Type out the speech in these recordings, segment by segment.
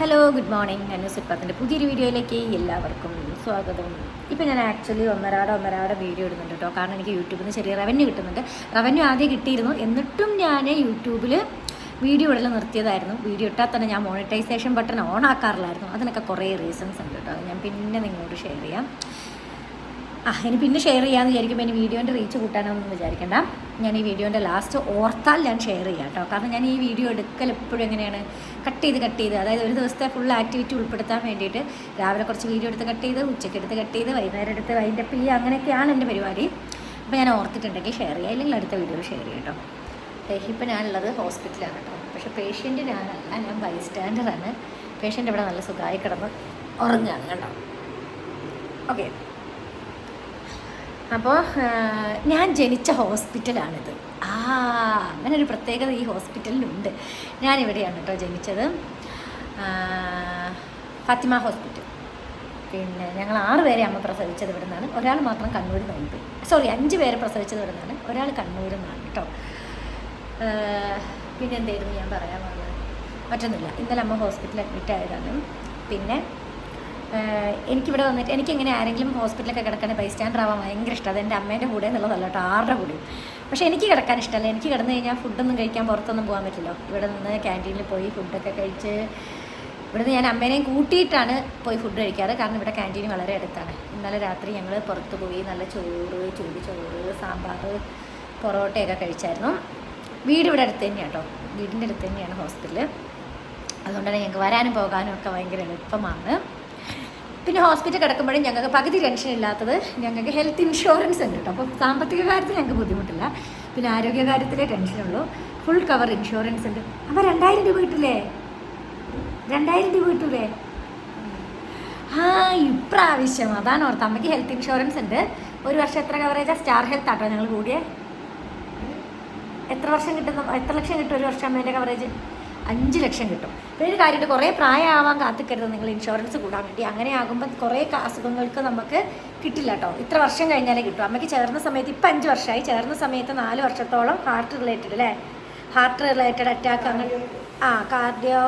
Hello good morning ഞാൻ സിപ്പത്തിന്റെ പുതിയൊരു വീഡിയോയിലേക്ക് എല്ലാവർക്കും സ്വാഗതം. ഇപ്പം ഞാൻ ആക്ച്വലി ഒന്നരാടെ ഒന്നരാടെ വീഡിയോ ഇടുന്നുണ്ട് കേട്ടോ. കാരണം എനിക്ക് യൂട്യൂബിൽ നിന്ന് ചെറിയ റവന്യൂ കിട്ടുന്നുണ്ട്. റവന്യൂ ആദ്യം കിട്ടിയിരുന്നു. എന്നിട്ടും ഞാൻ യൂട്യൂബിൽ വീഡിയോ ഇടൽ നിർത്തിയതായിരുന്നു. വീഡിയോ ഇട്ടാൽ തന്നെ ഞാൻ മോണിറ്റൈസേഷൻ ബട്ടൺ ഓൺ ആക്കാറില്ലായിരുന്നു. അതിനൊക്കെ കുറേ റീസൺസ് ഉണ്ട് കേട്ടോ. ഞാൻ പിന്നെ നിങ്ങളോട് ഷെയർ ചെയ്യാം. ആ ഇനി പിന്നെ ഷെയർ ചെയ്യാമെന്ന് വിചാരിക്കുമ്പോൾ ഇനി വീഡിയോന്റെ റീച്ച് കൂട്ടാനൊന്നും വിചാരിക്കണ്ട. ഞാൻ ഈ വീഡിയോന്റെ ലാസ്റ്റ് ഓർത്താൽ ഞാൻ ഷെയർ ചെയ്യാം കേട്ടോ. കാരണം ഞാൻ ഈ വീഡിയോ എടുക്കൽ എപ്പോഴും എങ്ങനെയാണ്? കട്ട് ചെയ്ത് കട്ട് ചെയ്ത്. അതായത് ഒരു ദിവസത്തെ ഫുൾ ആക്ടിവിറ്റി ഉൾപ്പെടുത്താൻ വേണ്ടിയിട്ട് രാവിലെ കുറച്ച് വീഡിയോ എടുത്ത് കട്ട് ചെയ്ത് ഉച്ചയ്ക്ക് എടുത്ത് കട്ട് ചെയ്ത് വൈകുന്നേരം എടുത്ത് അതിന്റെ പി അങ്ങനെയൊക്കെയാണ് എന്റെ പരിപാടി. അപ്പോൾ ഞാൻ ഓർത്തിട്ടുണ്ടെങ്കിൽ ഷെയർ ചെയ്യാം അല്ലെങ്കിൽ അടുത്ത വീഡിയോ ഷെയർ ചെയ്യാം കേട്ടോ. ഇപ്പം ഞാനുള്ളത് ഹോസ്പിറ്റലാണ് കേട്ടോ. പക്ഷേ പേഷ്യന്റ് ഞാനല്ല ഞാൻ ബൈസ്റ്റാൻഡറാണ് പേഷ്യന്റ് ഇവിടെ നല്ല സുഖമായി കിടന്ന് ഉറങ്ങുകയാണ് കേട്ടോ. ഓക്കെ അപ്പോൾ ഞാൻ ജനിച്ച ഹോസ്പിറ്റലാണിത്. ആ അങ്ങനെ ഒരു പ്രത്യേകത ഈ ഹോസ്പിറ്റലിനുണ്ട് ഞാനിവിടെയാണ് കേട്ടോ ജനിച്ചത്. ഫത്തിമ ഹോസ്പിറ്റൽ. പിന്നെ ഞങ്ങൾ ആറ് പേരെ അമ്മ പ്രസവിച്ചത് ഇവിടെ നിന്നാണ് ഒരാൾ മാത്രം കണ്ണൂരിൽ നിന്ന് പോയി സോറി അഞ്ച് പേരെ പ്രസവിച്ചത് ഇവിടെ നിന്നാണ് ഒരാൾ കണ്ണൂരിൽ നിന്നാണ് കേട്ടോ പിന്നെ എന്തായിരുന്നു ഞാൻ പറയാൻ പറഞ്ഞത് മറ്റൊന്നുമില്ല. ഇന്നലെ അമ്മ ഹോസ്പിറ്റലിൽ അഡ്മിറ്റ് ആയതാണ് പിന്നെ എനിക്കിവിടെ വന്നിട്ട് എനിക്കിങ്ങനെ ആരെങ്കിലും ഹോസ്പിറ്റലൊക്കെ കിടക്കാൻ ബൈ സ്റ്റാൻഡർ ആവാൻ ഭയങ്കര ഇഷ്ടം. അത് എന്റെ അമ്മേന്റെ കൂടെ എന്നുള്ളതല്ല കേട്ടോ ആരുടെ കൂടെയും. പക്ഷേ എനിക്ക് കിടക്കാൻ ഇഷ്ടമല്ല. എനിക്ക് കിടന്നു കഴിഞ്ഞാൽ ഫുഡൊന്നും കഴിക്കാൻ പുറത്തൊന്നും പോകാൻ പറ്റില്ല. ഇവിടെ നിന്ന് ക്യാന്റീനിൽ പോയി ഫുഡൊക്കെ കഴിച്ച് ഇവിടുന്ന് ഞാൻ അമ്മേനെയും കൂട്ടിയിട്ടാണ് പോയി ഫുഡ് കഴിക്കാറ്. കാരണം ഇവിടെ ക്യാന്റീൻ വളരെ അടുത്താണ്. ഇന്നലെ രാത്രി ഞങ്ങൾ പുറത്ത് പോയി നല്ല ചോറ് ചൂട് ചോറ് സാമ്പാർ പൊറോട്ടയൊക്കെ കഴിച്ചായിരുന്നു. വീട് ഇവിടെ അടുത്ത് തന്നെയാണ് കേട്ടോ. വീടിന്റെ അടുത്ത് തന്നെയാണ് ഹോസ്പിറ്റൽ അതുകൊണ്ട് തന്നെ ഞങ്ങൾക്ക് വരാനും പോകാനും ഒക്കെ ഭയങ്കര എളുപ്പമാണ്. പിന്നെ ഹോസ്പിറ്റൽ കിടക്കുമ്പോഴും ഞങ്ങൾക്ക് പകുതി ടെൻഷൻ ഇല്ലാത്തത് ഞങ്ങൾക്ക് ഹെൽത്ത് ഇൻഷുറൻസ് ഉണ്ട് കേട്ടോ. അപ്പോൾ സാമ്പത്തിക കാര്യത്തിൽ ഞങ്ങൾക്ക് ബുദ്ധിമുട്ടില്ല. പിന്നെ ആരോഗ്യ കാര്യത്തിലേ ടെൻഷനുള്ളൂ ഫുൾ കവർ ഇൻഷുറൻസ് ഉണ്ട്. അപ്പോൾ രണ്ടായിരം രൂപ കിട്ടില്ലേ? രണ്ടായിരം രൂപ കിട്ടൂലേ? ആ ഇപ്രാവശ്യം. അതാണ് ഓർത്ത് അമ്മയ്ക്ക് ഹെൽത്ത് ഇൻഷുറൻസ് ഉണ്ട്. ഒരു വർഷം എത്ര കവറേജാ? സ്റ്റാർ ഹെൽത്ത് ആട്ടോ ഞങ്ങൾ കൂടിയേ. എത്ര വർഷം കിട്ടുന്ന എത്ര ലക്ഷം കിട്ടും ഒരു വർഷം അമ്മേന്റെ കവറേജ്? അഞ്ച് ലക്ഷം കിട്ടും. പിന്നെ ഒരു കാര്യമായിട്ട് കുറേ പ്രായമാവാൻ കാത്തിക്കരുത് നിങ്ങൾ ഇൻഷുറൻസ് കൂടാൻ വേണ്ടി. അങ്ങനെ ആകുമ്പോൾ കുറേ അസുഖങ്ങൾക്ക് നമുക്ക് കിട്ടില്ല കേട്ടോ ഇത്ര വർഷം കഴിഞ്ഞാലേ കിട്ടും. അമ്മയ്ക്ക് ചേർന്ന സമയത്ത് ഇപ്പം അഞ്ച് വർഷമായി ചേർന്ന സമയത്ത് നാല് വർഷത്തോളം ഹാർട്ട് റിലേറ്റഡ് അല്ലേ? ഹാർട്ട് റിലേറ്റഡ് അറ്റാക്ക് അങ്ങനെ ആ കാർഡിയോ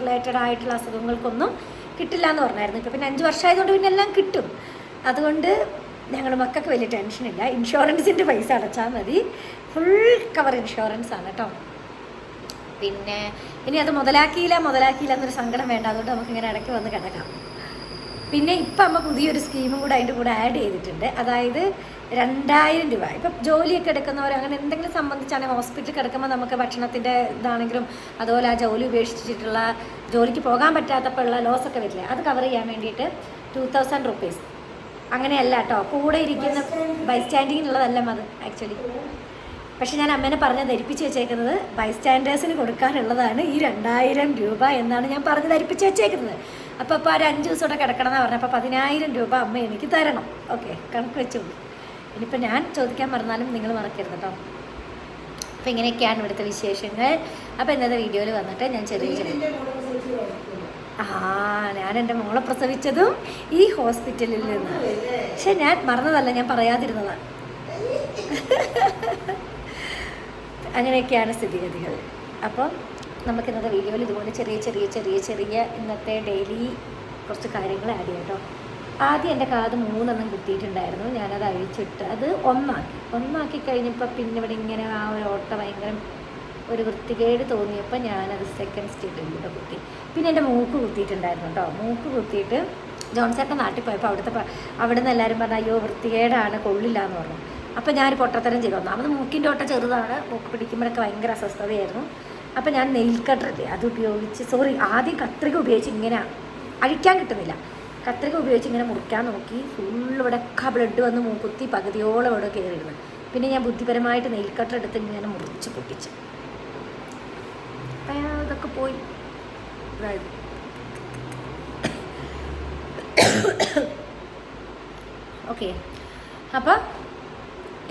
റിലേറ്റഡ് ആയിട്ടുള്ള അസുഖങ്ങൾക്കൊന്നും കിട്ടില്ല എന്ന് പറഞ്ഞായിരുന്നു. ഇപ്പം പിന്നെ അഞ്ച് വർഷമായതുകൊണ്ട് പിന്നെ എല്ലാം കിട്ടും. അതുകൊണ്ട് ഞങ്ങളുടെ മക്കൾക്ക് വലിയ ടെൻഷനില്ല ഇൻഷുറൻസിന്റെ പൈസ അടച്ചാൽ മതി. ഫുൾ കവർ ഇൻഷുറൻസ് ആണ് കേട്ടോ പിന്നെ ഇനി അത് മുതലാക്കിയില്ല മുതലാക്കിയില്ല എന്നൊരു സങ്കടം വേണ്ട. അതുകൊണ്ട് നമുക്ക് ഇങ്ങനെ ഇടയ്ക്ക് വന്ന് കിടക്കാം. പിന്നെ ഇപ്പം അമ്മ പുതിയൊരു സ്കീമും കൂടെ അതിന്റെ കൂടെ ആഡ് ചെയ്തിട്ടുണ്ട്. അതായത് രണ്ടായിരം രൂപ. ഇപ്പം ജോലിയൊക്കെ എടുക്കുന്നവർ അങ്ങനെ എന്തെങ്കിലും സംബന്ധിച്ചാണ് ഹോസ്പിറ്റലിൽ കിടക്കുമ്പോൾ നമുക്ക് ഭക്ഷണത്തിന്റെ ഇതാണെങ്കിലും അതുപോലെ ആ ജോലി ഉപേക്ഷിച്ചിട്ടുള്ള ജോലിക്ക് പോകാൻ പറ്റാത്തപ്പോൾ ഉള്ള ലോസ് ഒക്കെ വരില്ലേ? അത് കവർ ചെയ്യാൻ വേണ്ടിയിട്ട് ടു തൗസൻഡ് റുപ്പീസ് അങ്ങനെയല്ല കേട്ടോ. കൂടെ ഇരിക്കുന്ന ബൈ സ്റ്റാൻഡിങ്ങിനുള്ളതല്ല അത് ആക്ച്വലി പക്ഷെ ഞാൻ അമ്മേനെ പറഞ്ഞ് ധരിപ്പിച്ച് വെച്ചേക്കുന്നത് ബൈസ്റ്റാൻഡേഴ്സിന് കൊടുക്കാനുള്ളതാണ് ഈ രണ്ടായിരം രൂപ എന്നാണ് ഞാൻ പറഞ്ഞ് ധരിപ്പിച്ച് വെച്ചേക്കുന്നത്. അപ്പോൾ അപ്പോൾ ഒരു അഞ്ച് ദിവസം കൂടെ കിടക്കണം എന്ന് പറഞ്ഞപ്പോൾ പതിനായിരം രൂപ അമ്മ എനിക്ക് തരണം. ഓക്കെ കണക്ക് വെച്ചോളൂ ഇനിയിപ്പോൾ ഞാൻ ചോദിക്കാൻ പറഞ്ഞാലും നിങ്ങൾ മറക്കരുത് കേട്ടോ അപ്പോൾ ഇങ്ങനെയൊക്കെയാണ് ഇവിടുത്തെ വിശേഷങ്ങൾ. അപ്പോൾ ഇന്നത്തെ വീഡിയോയിൽ വന്നിട്ട് ഞാൻ ചെറിയ ചെറിയ ആ ഞാൻ എന്റെ മോളെ പ്രസവിച്ചതും ഈ ഹോസ്പിറ്റലിൽ നിന്ന് പക്ഷെ ഞാൻ മറന്നതല്ല ഞാൻ പറയാതിരുന്നതാണ് അങ്ങനെയൊക്കെയാണ് സ്ഥിതിഗതികൾ. അപ്പം നമുക്ക് ഇന്നത്തെ വീഡിയോയിൽ ഇതുപോലെ ചെറിയ ചെറിയ ചെറിയ ചെറിയ ഇന്നത്തെ ഡെയിലി കുറച്ച് കാര്യങ്ങൾ ആഡ് ചെയ്യാം ആദ്യം എന്റെ കാത് മൂന്നെണ്ണം കിട്ടിയിട്ടുണ്ടായിരുന്നു. ഞാനത് അഴിച്ചിട്ട് അത് ഒന്നാക്കി. ഒന്നാക്കി കഴിഞ്ഞപ്പോൾ പിന്നെ ഇവിടെ ഇങ്ങനെ ആ ഒരു ഓട്ട ഭയങ്കര ഒരു വൃത്തികേട് തോന്നിയപ്പോൾ ഞാനത് സെക്കൻഡ് സ്റ്റേഡിലൂടെ കുത്തി. പിന്നെ എന്റെ മൂക്ക് കുത്തിയിട്ടുണ്ടായിരുന്നു കേട്ടോ മൂക്ക് കുത്തിയിട്ട് ജോൺസേട്ടൻ നാട്ടിൽ പോയപ്പോൾ അവിടുത്തെ അവിടെ നിന്ന് എല്ലാവരും പറഞ്ഞു അയ്യോ വൃത്തികേടാണ് കൊള്ളില്ല എന്ന് പറഞ്ഞു. അപ്പോൾ ഞാൻ പൊട്ടത്തരം ചെയ്തു ഒന്നാമത് മൂക്കിന്റെ ഓട്ട ചെറുതാണ്. മൂക്ക് പിടിക്കുമ്പോഴൊക്കെ ഭയങ്കര അസ്വസ്ഥതയായിരുന്നു. അപ്പോൾ ഞാൻ നെയിൽ കട്ടറില്ലേ അത് ഉപയോഗിച്ച് സോറി ആദ്യം കത്രിക ഉപയോഗിച്ച് ഇങ്ങനെ അഴിക്കാൻ കിട്ടുന്നില്ല. കത്രിക ഉപയോഗിച്ച് ഇങ്ങനെ മുറിക്കാൻ നോക്കി. ഫുള്ള് ഇവിടെ ഒക്കെ ബ്ലഡ് വന്ന് മൂക്കുത്തി പകുതിയോളം ഇവിടെ കയറിയിരുന്നു. പിന്നെ ഞാൻ ബുദ്ധിപരമായിട്ട് നെയിൽ കട്ടർ എടുത്ത് ഇങ്ങനെ മുറിച്ച് പൊട്ടിച്ചു. അപ്പം ഇതൊക്കെ പോയി. ഓക്കെ അപ്പോൾ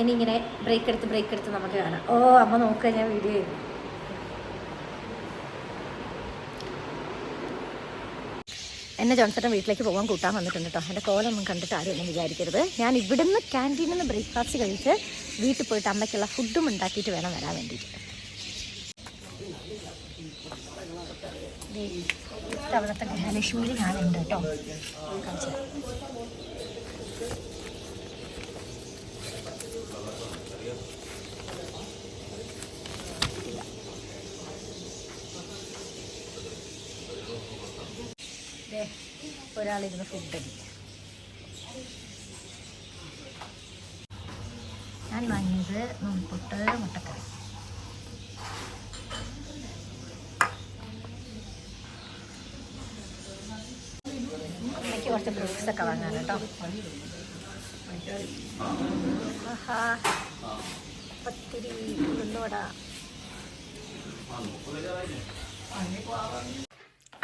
ഇനി ഇങ്ങനെ ബ്രേക്ക് എടുത്ത് ബ്രേക്ക് എടുത്ത് നമുക്ക് കാണാം. ഓ അമ്മ നോക്കുക ഞാൻ വീഡിയോ ചെയ്തു എന്നെ ജോൺസേട്ടൻ വീട്ടിലേക്ക് പോകാൻ കൂട്ടാൻ വന്നിട്ടുണ്ട് കേട്ടോ എന്റെ കോലൊന്നും കണ്ടിട്ട് ആരും ഒന്നും വിചാരിക്കരുത്. ഞാൻ ഇവിടുന്ന് ക്യാന്റീനിൽ നിന്ന് ബ്രേക്ക്ഫാസ്റ്റ് കഴിച്ച് വീട്ടിൽ പോയിട്ട് അമ്മയ്ക്കുള്ള ഫുഡും ഉണ്ടാക്കിയിട്ട് വേണം വരാൻ വേണ്ടിയിട്ട്. ഇത്തവണത്തെ ഗൃഹലക്ഷ്മിയിൽ ഞാനുണ്ട് കേട്ടോ തരാം. ദേ, ഒരാളിരുന്ന് ഫുഡ് അടിക്കുക. ഞാൻ വാങ്ങിയത് നൂൽപുട്ട് മുട്ടക്കറി. അമ്മയ്ക്ക് കുറച്ച് ഫ്രൂട്ട്സ് ഒക്കെ വാങ്ങാൻ കേട്ടോ. ഒത്തിരി ഉള്ളുവട.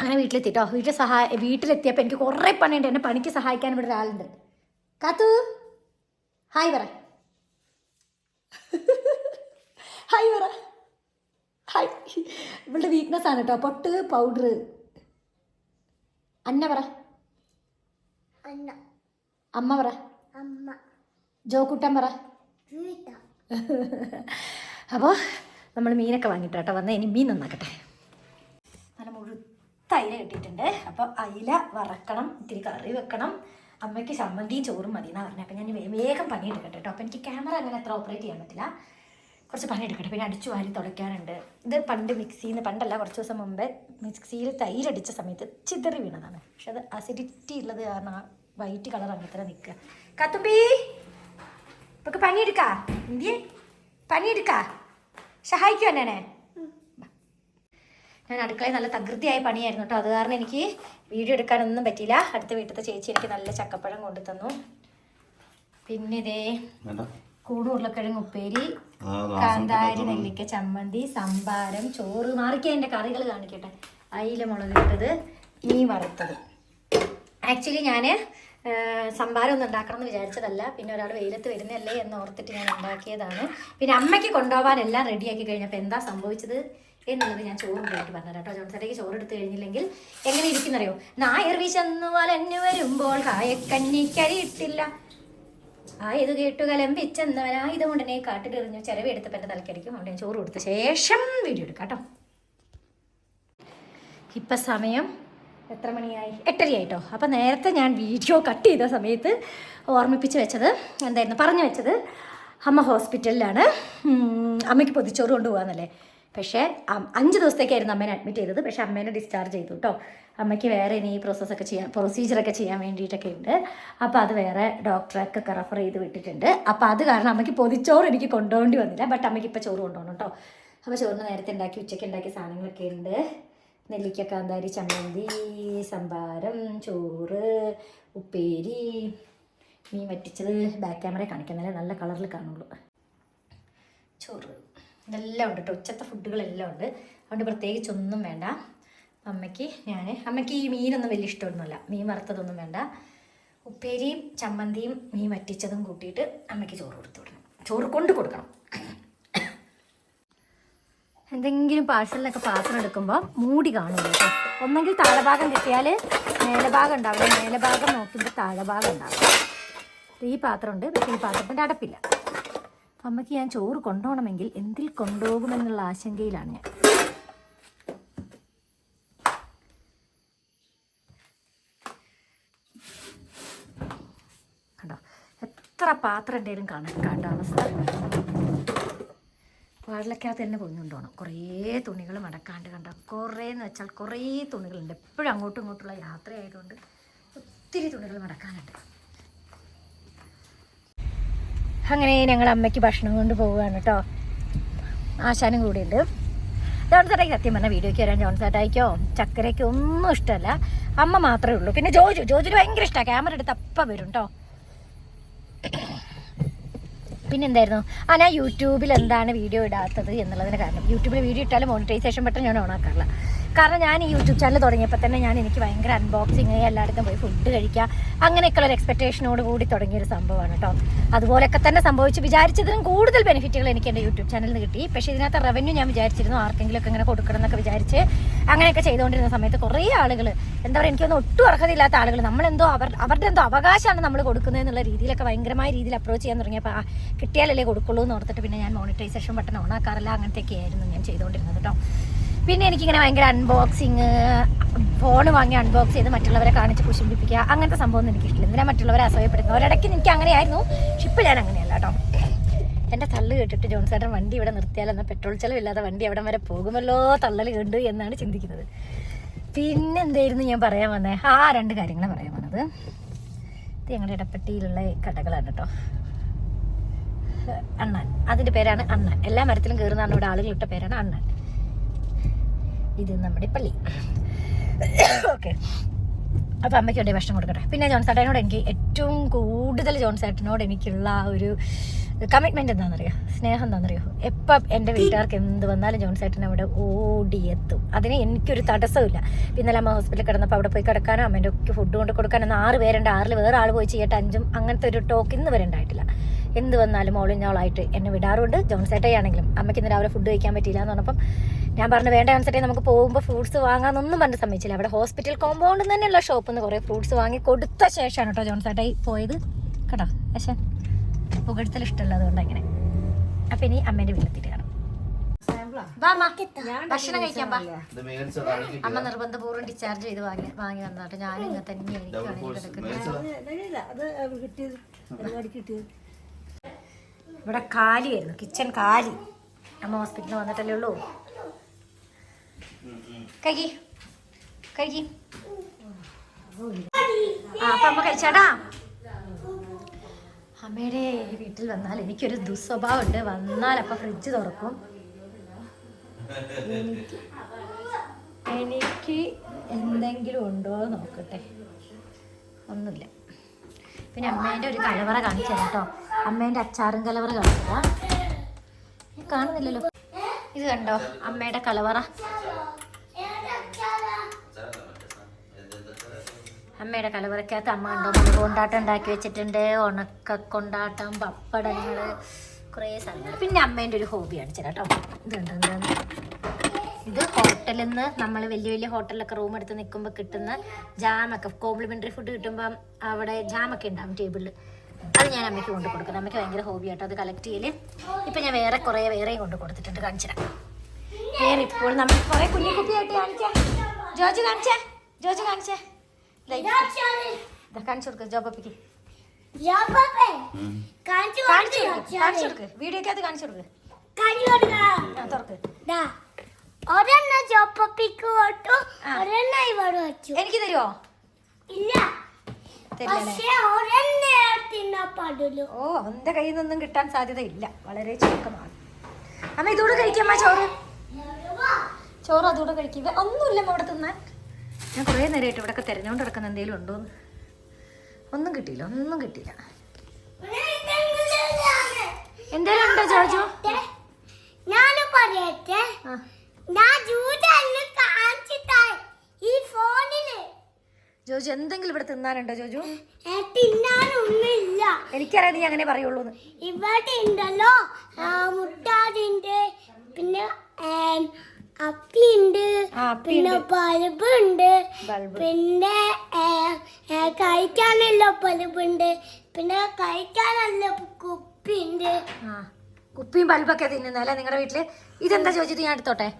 അങ്ങനെ വീട്ടിലെത്തിട്ടോ. വീട്ടിൽ സഹായ വീട്ടിലെത്തിയപ്പോൾ എനിക്ക് കുറേ പണിയുണ്ട്. എന്നെ പണിക്ക് സഹായിക്കാൻ ഇവിടെ ഒരാളുണ്ട്. കാത്തു. ഹായ് പറ ഹായ് പറ ഹായ് ഇവളുടെ വീക്ക്നെസ് ആണ് കേട്ടോ. പൊട്ട് പൗഡർ അന്ന പറ അന്ന. അമ്മ പറ അമ്മ. ജോക്കുട്ടൻ പറ അപ്പോൾ നമ്മൾ മീനൊക്കെ വാങ്ങിട്ടോ കേട്ടോ വന്ന്. ഇനി മീൻ നന്നാക്കട്ടെ. നല്ല മുഴുത്ത അയില കിട്ടിയിട്ടുണ്ട്. അപ്പോൾ അയില വറക്കണം ഇത്തിരി കറി വെക്കണം. അമ്മയ്ക്ക് ചമ്മന്തിയും ചോറും മതി എന്നാണ് പറഞ്ഞത് അപ്പോൾ ഞാൻ വേഗം പണിയെടുക്കട്ടെ കേട്ടോ. അപ്പോൾ എനിക്ക് ക്യാമറ അങ്ങനെ അത്ര ഓപ്പറേറ്റ് ചെയ്യാൻ പറ്റില്ല. കുറച്ച് പണിയെടുക്കട്ടെ പിന്നെ അടിച്ചു വാരി തുടയ്ക്കാനുണ്ട്. ഇത് പണ്ട് മിക്സിയിൽ നിന്ന് പണ്ടല്ല കുറച്ച് ദിവസം മുമ്പേ മിക്സിയിൽ തൈരടിച്ച സമയത്ത് ചിതറി വീണതാണ്. പക്ഷെ അത് അസിഡിറ്റി ഉള്ളത് കാരണം ആ വൈറ്റ് കളർ അങ്ങനെ നിൽക്കുക. കത്തുമ്പി ഇപ്പൊക്കെ പണിയെടുക്കാ. ഇന്ത്യ പണിയെടുക്കാ. സഹായിക്കൂ എന്നെ ഞാൻ അടുക്കളയിൽ നല്ല തകൃതിയായ പണിയായിരുന്നു കേട്ടോ. അത് കാരണം എനിക്ക് വീഡിയോ എടുക്കാനൊന്നും പറ്റിയില്ല. അടുത്ത വീട്ടിലത്തെ ചേച്ചി എനിക്ക് നല്ല ചക്കപ്പഴം കൊണ്ടു തന്നു. പിന്നെ ഇതേ കൂട് ഉരുളക്കിഴങ്ങ് ഉപ്പേരി കാന്താരി നെല്ലിക്ക ചമ്മന്തി സംഭാരം ചോറ് മാറിക്കാൻ എന്റെ കറികൾ കാണിക്കട്ടെ. അയില മുളകിട്ടത് മീൻ വറുത്തത്. ആക്ച്വലി ഞാൻ സംഭാരം ഒന്നും ഉണ്ടാക്കണം എന്ന് വിചാരിച്ചതല്ല. പിന്നെ ഒരാൾ വെയിലത്ത് വരുന്നല്ലേ എന്ന് ഓർത്തിട്ട് ഞാൻ ഉണ്ടാക്കിയതാണ്. പിന്നെ അമ്മയ്ക്ക് കൊണ്ടുപോകാൻ എല്ലാം റെഡിയാക്കി കഴിഞ്ഞപ്പോൾ എന്താ സംഭവിച്ചത്? എന്നുള്ളത് ഞാൻ ചോറ് പോയിട്ട് പറഞ്ഞു കേട്ടോ. ജോൺസേട്ടയ്ക്ക് ചോറ് എടുത്തു കഴിഞ്ഞില്ലെങ്കിൽ എങ്ങനെ ഇരിക്കുന്നറിയോ? നായർ വിശന്നു വലഞ്ഞു വരുമ്പോൾ കായക്കന്നിക്കരിയിട്ടില്ല ആയത് കേട്ടു കലമ്പിച്ചെന്നവനാ ഇതുകൊണ്ടെന്നെ കാട്ടിലെറിഞ്ഞു ചിലവ് എടുത്തപ്പോൾ എന്റെ തലക്കടിക്കും. അവിടെ ഞാൻ ചോറ് കൊടുത്ത ശേഷം വീഡിയോ എടുക്കാം കേട്ടോ. ഇപ്പം സമയം എത്ര മണിയായി? എട്ടരയായിട്ടോ. അപ്പം നേരത്തെ ഞാൻ വീഡിയോ കട്ട് ചെയ്ത സമയത്ത് ഓർമ്മിപ്പിച്ച് വെച്ചത് എന്തായിരുന്നു? പറഞ്ഞു വെച്ചത് അമ്മ ഹോസ്പിറ്റലിലാണ്. അമ്മയ്ക്ക് പൊതിച്ചോറ് കൊണ്ടുപോകാന്നല്ലേ പക്ഷേ അഞ്ച് ദിവസത്തേക്കായിരുന്നു അമ്മേനെ അഡ്മിറ്റ് ചെയ്തത്. പക്ഷേ അമ്മേനെ ഡിസ്ചാർജ് ചെയ്തു കേട്ടോ അമ്മയ്ക്ക് വേറെ ഇനി പ്രോസസ്സൊക്കെ ചെയ്യാൻ പ്രൊസീജിയറൊക്കെ ചെയ്യാൻ വേണ്ടിയിട്ടൊക്കെ ഉണ്ട്. അപ്പോൾ അത് വേറെ ഡോക്ടറൊക്കെ റെഫർ ചെയ്ത് വിട്ടിട്ടുണ്ട്. അപ്പോൾ അത് കാരണം അമ്മയ്ക്ക് പൊതിച്ചോറ് എനിക്ക് കൊണ്ടുപോകേണ്ടി വന്നില്ല. ബട്ട് അമ്മയ്ക്ക് ഇപ്പോൾ ചോറ് കൊണ്ടുപോകണം കേട്ടോ അപ്പോൾ ചോറിന് നേരത്തെ ഉണ്ടാക്കി ഉച്ചയ്ക്ക് ഉണ്ടാക്കിയ സാധനങ്ങളൊക്കെ ഉണ്ട്. നെല്ലിക്ക കാന്താരി ചമ്മന്തി സംഭാരം ചോറ് ഉപ്പേരി മീൻ വറ്റിച്ചത് ബാക്ക് ക്യാമറ കാണിക്കുന്നില്ല നല്ല കളറിൽ കാണുള്ളൂ. ചോറ്. ഇതെല്ലാം ഉണ്ട് കേട്ടോ ഉച്ചത്തെ ഫുഡുകളെല്ലാം ഉണ്ട്. അതുകൊണ്ട് പ്രത്യേകിച്ച് ഒന്നും വേണ്ട. അമ്മയ്ക്ക് ഞാൻ അമ്മയ്ക്ക് ഈ മീനൊന്നും വലിയ ഇഷ്ടമൊന്നുമില്ല. മീൻ വറുത്തതൊന്നും വേണ്ട. ഉപ്പേരിയും ചമ്മന്തിയും മീൻ വറ്റിച്ചതും കൂട്ടിയിട്ട് അമ്മയ്ക്ക് ചോറ് കൊടുത്തു കൊടുക്കണം ചോറ് കൊണ്ട് കൊടുക്കണം. എന്തെങ്കിലും പാഴ്സലിനൊക്കെ പാത്രം എടുക്കുമ്പോൾ മൂടി കാണും ഒന്നെങ്കിൽ താഴെഭാഗം കിട്ടിയാൽ മേലഭാഗം ഉണ്ടാവില്ല. മേലഭാഗം നോക്കുമ്പോൾ താഴെഭാഗം ഉണ്ടാവില്ല. ഈ പാത്രമുണ്ട്. പക്ഷേ ഈ പാത്രത്തിന്റെ അടപ്പില്ല. അമ്മയ്ക്ക് ഞാൻ ചോറ് കൊണ്ടുപോകണമെങ്കിൽ എന്തിൽ കൊണ്ടുപോകുമെന്നുള്ള ആശങ്കയിലാണ് ഞാൻ. കണ്ടോ? എത്ര പാത്രം എന്തെങ്കിലും കാണാൻ കണ്ട അവസ്ഥ. വാഴലക്കകത്ത് തന്നെ പൊഞ്ഞുകൊണ്ടോണം കുറേ തുണികൾ മടക്കാണ്ട് കണ്ട? കുറേ എന്ന് വെച്ചാൽ കുറേ തുണികളുണ്ട്. എപ്പോഴും അങ്ങോട്ടും ഇങ്ങോട്ടുള്ള യാത്രയായതുകൊണ്ട് ഒത്തിരി തുണികൾ മടക്കാനുണ്ട്. അങ്ങനെ ഞങ്ങൾ അമ്മയ്ക്ക് ഭക്ഷണം കൊണ്ട് പോവുകയാണ് കേട്ടോ ആശാനും കൂടി ഉണ്ട്. ജോൺസേട്ടായി സത്യം പറഞ്ഞ വീഡിയോയ്ക്ക് വരാൻ ജോൺസേട്ടായിക്കോ ചക്കരയ്ക്കോ ഒന്നും ഇഷ്ടമല്ല. അമ്മ മാത്രമേ ഉള്ളൂ. പിന്നെ ജോജു ജോജുന് ഭയങ്കര ഇഷ്ടമാണ് ക്യാമറ എടുത്ത് അപ്പം വരും കേട്ടോ പിന്നെന്തായിരുന്നു? ആ ഞാൻ യൂട്യൂബിൽ എന്താണ് വീഡിയോ ഇടാത്തത് എന്നുള്ളതിന് കാരണം. യൂട്യൂബിൽ വീഡിയോ ഇട്ടാലും മോണിറ്റൈസേഷൻ പെട്ടെന്ന് ഞാൻ ഓണാക്കാറില്ല കാരണം ഞാൻ ഈ യൂട്യൂബ് ചാനൽ തുടങ്ങിയപ്പോൾ തന്നെ ഞാൻ എനിക്ക് ഭയങ്കര അൺബോക്സിങ് എല്ലായിടത്തും പോയി ഫുഡ് കഴിക്കുക അങ്ങനെയൊക്കെയുള്ള ഒരു എക്സ്പെക്ടേഷനോട് കൂടി തുടങ്ങിയൊരു സംഭവമാണ് കേട്ടോ അതുപോലെയൊക്കെ തന്നെ സംഭവിച്ച് വിചാരിച്ചതിനും കൂടുതൽ ബെനിഫിറ്റുകൾ എനിക്ക് എന്റെ യൂട്യൂബ് ചാനലിൽ നിന്ന് കിട്ടി. പക്ഷേ ഇതിനകത്ത് റവന്യൂ ഞാൻ വിചാരിച്ചിരുന്നു ആർക്കെങ്കിലും ഒക്കെ ഇങ്ങനെ കൊടുക്കണം എന്നൊക്കെ വിചാരിച്ച് അങ്ങനെയൊക്കെ ചെയ്തുകൊണ്ടിരുന്ന സമയത്ത് കുറേ ആളുകൾ എന്താ പറയുക എനിക്കൊന്നും ഒട്ടും അർഹതയില്ലാത്ത ആളുകൾ നമ്മളെന്തോ അവർ അവരുടെ എന്തോ അവകാശമാണ് നമ്മൾ കൊടുക്കുന്നത് എന്നുള്ള രീതിയിലൊക്കെ ഭയങ്കരമായ രീതിയിൽ അപ്രോച്ച് ചെയ്യാൻ തുടങ്ങിയപ്പോൾ ആ കിട്ടിയാലല്ലേ കൊടുക്കുള്ളൂ എന്ന് ഓർത്തിട്ട് പിന്നെ ഞാൻ മോണിറ്റൈസേഷൻ ബട്ടൺ ഓണാക്കാറില്ല അങ്ങനത്തെയൊക്കെ ആയിരുന്നു ഞാൻ ചെയ്തുകൊണ്ടിരുന്നത് കേട്ടോ പിന്നെ എനിക്കിങ്ങനെ ഭയങ്കര അൺബോക്സിങ് ഫോൺ വാങ്ങി അൺബോക്സ് ചെയ്ത് മറ്റുള്ളവരെ കാണിച്ച് കുശിപ്പിക്കുക അങ്ങനത്തെ സംഭവം ഒന്നും എനിക്കിഷ്ടമില്ല. എന്തിനാ മറ്റുള്ളവരെ അസഹ്യപ്പെടുന്നത് ഒരിടയ്ക്ക് എനിക്ക് അങ്ങനെയായിരുന്നു. ഇപ്പം ഞാൻ അങ്ങനെയല്ല കേട്ടോ. എന്റെ തള്ളു കേട്ടിട്ട് ജോൺസേട്ടൻ വണ്ടി ഇവിടെ നിർത്തിയാൽ എന്നാൽ പെട്രോൾ ചെലവില്ലാതെ വണ്ടി അവിടം വരെ പോകുമല്ലോ തള്ളൽ കണ്ടു എന്നാണ് ചിന്തിക്കുന്നത്. പിന്നെ എന്തായിരുന്നു ഞാൻ പറയാൻ വന്നത് ആ രണ്ട് കാര്യങ്ങളാണ് പറയാൻ വന്നത്. ഇത് ഞങ്ങളുടെ ഇടപ്പെട്ടിയിലുള്ള കടകളാണ് കേട്ടോ. അണ്ണാൻ. അതിന്റെ പേരാണ് അണ്ണാൻ. എല്ലാ മരത്തിലും കയറുന്നതാണ് ഇവിടെ ആളുകൾ ഇട്ട പേരാണ് അണ്ണാൻ. ഇത് നമ്മുടെ പള്ളി. ഓക്കെ അപ്പോൾ അമ്മയ്ക്ക് വേണ്ടി ഭക്ഷണം കൊടുക്കട്ടെ. പിന്നെ ജോൺസേട്ടനോട് എനിക്ക് ഏറ്റവും കൂടുതൽ ജോൺസേട്ടനോട് എനിക്കുള്ള ഒരു കമ്മിറ്റ്മെന്റ് എന്താണെന്നറിയോ? സ്നേഹം എന്താണെന്നറിയോ? എപ്പം എന്റെ വീട്ടുകാർക്ക് എന്ത് വന്നാലും ജോൺസേട്ടൻ അവിടെ ഓടിയെത്തും. അതിന് എനിക്കൊരു തടസ്സമില്ല പിന്നെ അമ്മ ഹോസ്പിറ്റലിൽ കിടന്നപ്പോൾ അവിടെ പോയി കിടക്കാനോ അമ്മേന്റെ ഒക്കെ ഫുഡ് കൊണ്ട് കൊടുക്കാനോ ആറ് പേരുണ്ട്. ആറിൽ വേറെ ആൾ പോയി ചെയ്യട്ടെ അഞ്ചും അങ്ങനത്തെ ഒരു ടോക്ക് ഇന്ന് വരെ ഉണ്ടായിട്ടില്ല. എന്ത് വന്നാലും ഓളിഞ്ഞോളായിട്ട് എന്നെ വിടാറുണ്ട്. ജോൺസേട്ടയാണെങ്കിലും അമ്മയ്ക്ക് ഇന്ന് രാവിലെ ഫുഡ് കഴിക്കാൻ പറ്റിയില്ല എന്ന് പറഞ്ഞപ്പം ഞാൻ പറഞ്ഞു വേണ്ട ജോൺസേട്ടെ നമുക്ക് പോകുമ്പോൾ ഫ്രൂട്ട്സ് വാങ്ങാമെന്നൊന്നും പറഞ്ഞ് സമ്മതിച്ചില്ല. അവിടെ ഹോസ്പിറ്റൽ കോമ്പൗണ്ടിൽ തന്നെയുള്ള ഷോപ്പിൽ നിന്ന് കുറേ ഫ്രൂട്ട്സ് വാങ്ങി കൊടുത്ത ശേഷമാണ് കേട്ടോ ജോൺസേട്ടായി പോയത്. കേട്ടോ പക്ഷേ പുകഴ്ത്തൽ ഇഷ്ടമല്ല അതുകൊണ്ട് അങ്ങനെ അപ്പം ഇനി അമ്മേന്റെ വീട്ടിലെത്തിയിട്ട് കാണാം. അമ്മ. ഭക്ഷണം കഴിക്കാൻ നിർബന്ധപൂർവം ഡിസ്ചാർജ് ചെയ്ത് വാങ്ങി വാങ്ങി വന്നാട്ടോ ഞാനും ഇങ്ങനെ തന്നെ എനിക്കാണെങ്കിൽ കിടക്കുന്നത് ഇവിടെ കാലിയായിരുന്നു കിച്ചൺ കാലി. അമ്മ ഹോസ്പിറ്റലിൽ വന്നിട്ടല്ലേ ഉള്ളൂ. കഴിക്കി കഴിക്കി ആ അപ്പൊ അമ്മ കഴിച്ചാടാ? അമ്മയുടെ വീട്ടിൽ വന്നാൽ എനിക്കൊരു ദുസ്വഭാവം ഉണ്ട് വന്നാൽ അപ്പൊ ഫ്രിഡ്ജ് തുറക്കും. എനിക്ക് എന്തെങ്കിലും ഉണ്ടോ നോക്കട്ടെ. ഒന്നുമില്ല. പിന്നെ അമ്മേന്റെ ഒരു കലവറ കാണിച്ചു തരാം കേട്ടോ. അമ്മേന്റെ അച്ചാറും കലവറ കാണിച്ചു തരാം. കാണുന്നില്ലല്ലോ. ഇത് കണ്ടോ? അമ്മയുടെ കലവറ. അമ്മയുടെ കലവറക്കകത്ത് അമ്മ കണ്ടോ? മുളക് കൊണ്ടാട്ടം ഉണ്ടാക്കി വെച്ചിട്ടുണ്ട്. ഉണക്ക കൊണ്ടാട്ടം പപ്പടങ്ങൾ കുറേ സാധനങ്ങൾ. പിന്നെ അമ്മേന്റെ ഒരു ഹോബിയാണ് ചേട്ടോ കേട്ടോ. ഇത് കണ്ടോ? ഇത് ഹോട്ടലിൽ നിന്ന് നമ്മൾ വലിയ വലിയ ഹോട്ടലിലൊക്കെ റൂം എടുത്ത് നിൽക്കുമ്പോൾ കിട്ടുന്ന ജാമൊക്കെ കോംപ്ലിമെന്ററി ഫുഡ് കിട്ടുമ്പം അവിടെ ജാമൊക്കെ ഉണ്ടാവും ടേബിളിൽ അത് ഞാൻ അമ്മയ്ക്ക് കൊണ്ട് കൊടുക്കും അമ്മയ്ക്ക് ഭയങ്കര ഹോബി ആട്ടോ. അത് കളക്ട് ചെയ്യൽ ഇപ്പം ഞാൻ വേറെ കുറേ വേറെയും കൊണ്ട് കൊടുത്തിട്ടുണ്ട്. കാണിച്ചിടാം വേറെ ഇപ്പോൾ നമ്മൾ കുറേ കുഞ്ഞു കുട്ടിയായിട്ട് കാണിക്കാം ജോജി കാണിച്ചേ. ജോജി കാണിച്ചേ. കാണിച്ചു കൊടുക്കുക ജോബപ്പിക്ക് കാണിച്ചു കൊടുക്ക് വീഡിയോക്കകത്ത് കാണിച്ചു കൊടുക്ക്. ഞാൻ തുറക്ക്. ഒരെണ്ണ ചോപ്പപ്പിക്ക് കൊട്ടു ആ. ഒരെണ്ണ ഇവിടെ വെച്ചു. എനിക്ക് തരുമോ ഇല്ല. തരില്ലേ പക്ഷെ ഒരെണ്ണ തിന്നാ പാടുള്ളൂ. ഓ അവന്റെ കയ്യിൽ നിന്നും കിട്ടാൻ സാധ്യതയില്ല വളരെ ചുരുക്കമാണ്. അമ്മ ഇതൂടെ കഴിക്കമ്മ ചോറ്. ചോറ് അതുകൂടെ കഴിക്കുക ഒന്നുമില്ല അവിടെ ഇവിടെ തിന്നാൻ. ഞാൻ കുറേ നേരമായിട്ട് ഇവിടെയൊക്കെ തിരഞ്ഞുകൊണ്ട് കിടക്കുന്ന എന്തെങ്കിലും ഉണ്ടോന്ന്. ഒന്നും കിട്ടിയില്ല ഒന്നും കിട്ടിയില്ല. എന്തേലും ഉണ്ടോ ജോജു? ഞാനും പറയട്ടെ. ജോജു എന്തെങ്കിലും ഇവിടെ തിന്നാനുണ്ടോ ജോജു? തിന്നാനൊന്നുമില്ല. എനിക്കറിയാം നീ അങ്ങനെ പറയുള്ളൂ ഇവിടെ ഉണ്ടല്ലോ. മുട്ടാടുണ്ട് പിന്നെ അപ്പിണ്ട്. പിന്നെ ബൾബ്. ഉണ്ട് പിന്നെ കഴിക്കാനല്ല ഉണ്ട് പിന്നെ കഴിക്കാനല്ല കുപ്പിണ്ട്. കുപ്പിയും ബൾബൊക്കെ തിന്നുന്നല്ലേ നിങ്ങളുടെ വീട്ടിൽ? ഇതെന്താ ചോദിച്ചിട്ട് ഞാൻ എടുത്തോട്ടെ?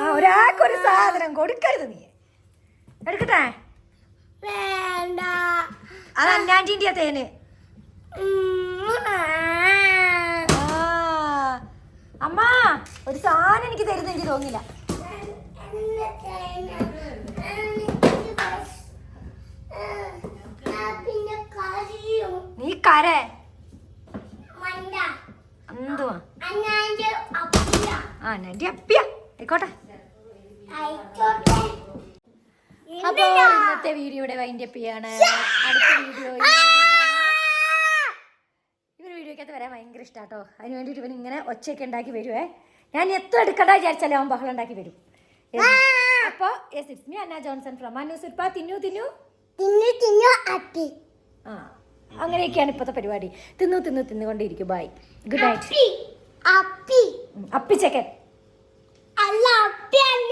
ആ ഒരാൾക്കൊരു സാധനം കൊടുക്കരുത് നീ. എടുക്കട്ടെ? വേണ്ട. അത് അന്നാന്റിന്റെ തേന്. അമ്മ ഒരു സാധനം എനിക്ക് തരുന്ന എനിക്ക് തോന്നില്ല. നീ കര. എന്തുവാ? ആ എന്റെ അപ്പിയ. ആയിക്കോട്ടെ. അപ്പോൾ ഇന്നത്തെ വീഡിയോയുടെ വൈൻഡ് അപ്പ് ചെയ്യാണ്. അടുത്ത വീഡിയോ ഇവർ വീഡിയോക്കകത്ത് വരാൻ ഭയങ്കര ഇഷ്ടാട്ടോ. അതിന് വേണ്ടിയിട്ട് ഇവൻ ഇങ്ങനെ ഒച്ചയൊക്കെ ഉണ്ടാക്കി വരുവേ. ഞാൻ എത്ര എടുക്കണ്ട വിചാരിച്ചാലേ അവൻ ബഹളം ഉണ്ടാക്കി വരും. അപ്പോൾ yes it's me Anna Johnson from അന്നു സുൽപ്പ തിന്നു തിന്നു. തിന്നു തിന്നു അപ്പി. ആ അങ്ങനെയൊക്കെയാണ് ഇപ്പോഴത്തെ പരിപാടി. തിന്നു തിന്നു തിന്നുകൊണ്ടിരിക്കും. ബൈ ഗുഡ് നൈറ്റ് അപ്പി. അപ്പിച്ചക്കൻ. അല്ല അപ്പി അല്ല.